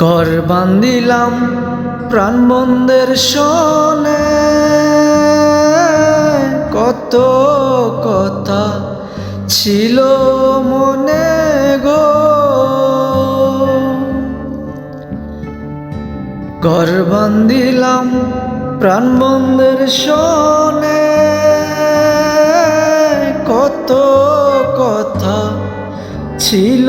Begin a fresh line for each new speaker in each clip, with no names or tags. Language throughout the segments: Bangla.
কর বান্দিলাম প্রাণ বন্ধের শোনে কত কথা ছিল মনে গো। কর বান্দিলাম প্রাণ বন্ধের শোনে কত কথা ছিল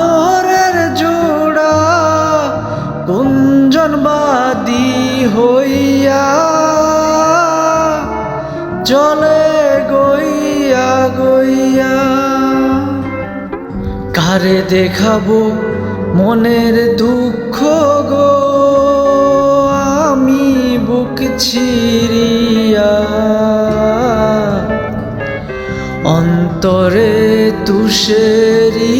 আদরের জোড়া কুঞ্জনবাদী হইয়া চলে গইয়া গইয়া। কারে দেখাবো মনের দুঃখ গো? আমি বুক ছিড়িয়া। অন্তরে তুষেরি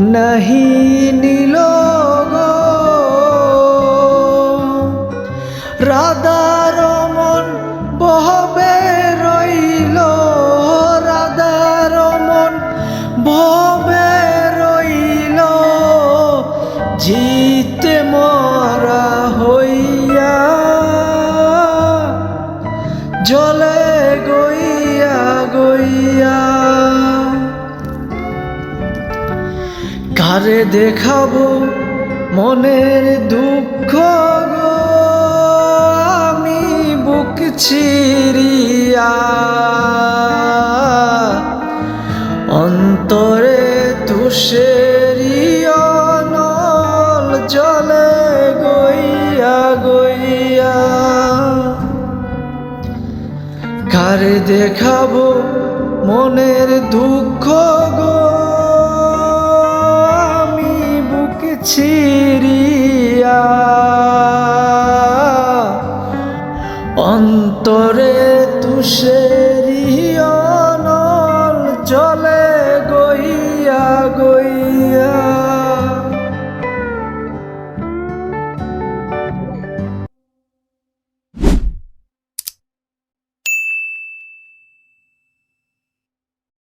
নাহি নিল গো। রাধা রমন বহবে রইল রাধা রমন বহবে রইল। জিতে কারে দেখাবো মনের দুঃখ আমি বুক ছিড়িয়া অন্তরে তুষেরি অনল জলে গইয়া গইয়া। কারে দেখাবো মনের দুঃখ ছিড়িয়া অন্তরে তুষে